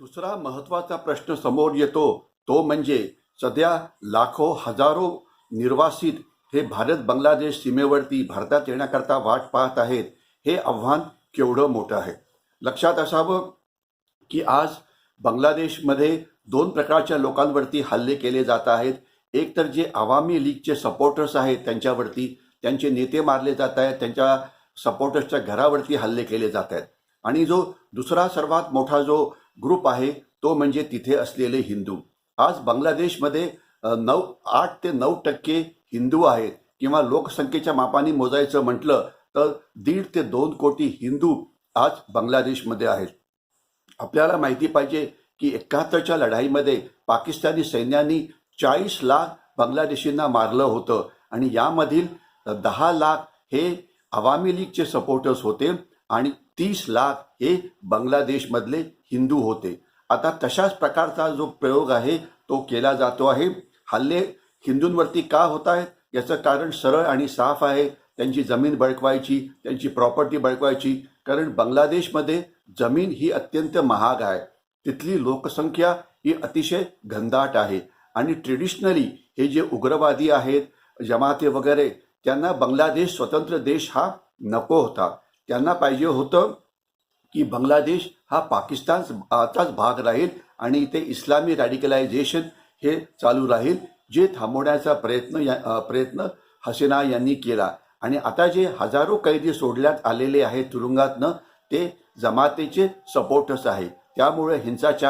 दुसरा महत्त्वाचा प्रश्न समोर येतो तो म्हणजे सध्या लाखो हजारो निर्वासित हे भारत बांगलादेश सीमेवरती भारतात येण्याकरता वाट पाहत आहेत हे आव्हान केवढं मोठं आहे? लक्षात असावं की आज बांगलादेशमध्ये दोन प्रकारच्या लोकांवरती हल्ले केले जात आहेत. एक तर जे आवामी लीगचे सपोर्टर्स आहेत त्यांच्यावरती त्यांचे नेते मारले जात आहेत त्यांच्या सपोर्टर्सच्या घरावरती हल्ले केले जात आहेत. आणि जो दुसरा सर्वात मोठा जो ग्रुप आहे तो म्हणजे तिथे असलेले हिंदू. आज बांगलादेशमध्ये नऊ आठ ते नऊ टक्के हिंदू आहेत. किंवा लोकसंख्येच्या मापाने मोजायचं म्हटलं तर दीड ते दोन कोटी हिंदू आज बांगलादेशमध्ये आहेत. आपल्याला माहिती पाहिजे की एकाहत्तरच्या लढाईमध्ये पाकिस्तानी सैन्यानी चाळीस लाख बांगलादेशींना मारलं होतं. आणि यामधील दहा लाख हे आवामी लीगचे सपोर्टर्स होते. आणि तीस लाख हे बांगलादेशमधले हिंदू होते. आता तशाच प्रकारचा जो प्रयोग आहे तो केला जातो आहे. हल्ले हिंदूंवरती का होत आहेत? याचं कारण सरळ आणि साफ आहे. त्यांची जमीन बळकवायची त्यांची प्रॉपर्टी बळकवायची. कारण बांगलादेशमध्ये जमीन ही अत्यंत महाग आहे. तिथली लोकसंख्या ही अतिशय घनदाट आहे. आणि ट्रेडिशनली हे जे उग्रवादी आहेत जमाते वगैरे त्यांना बांगलादेश स्वतंत्र देश हा नको होता. त्यांना पाहिजे होतं की बांगलादेश हा पाकिस्तानचाच भाग राहील आणि इथे इस्लामी रॅडिकलायझेशन हे चालू राहील जे थांबवण्याचा प्रयत्न या प्रयत्न हसीना यांनी केला. आणि आता जे हजारो कैदी सोडण्यात आलेले आहेत तुरुंगातनं ते जमातेचे सपोर्टर्स आहे त्यामुळे हिंसाचार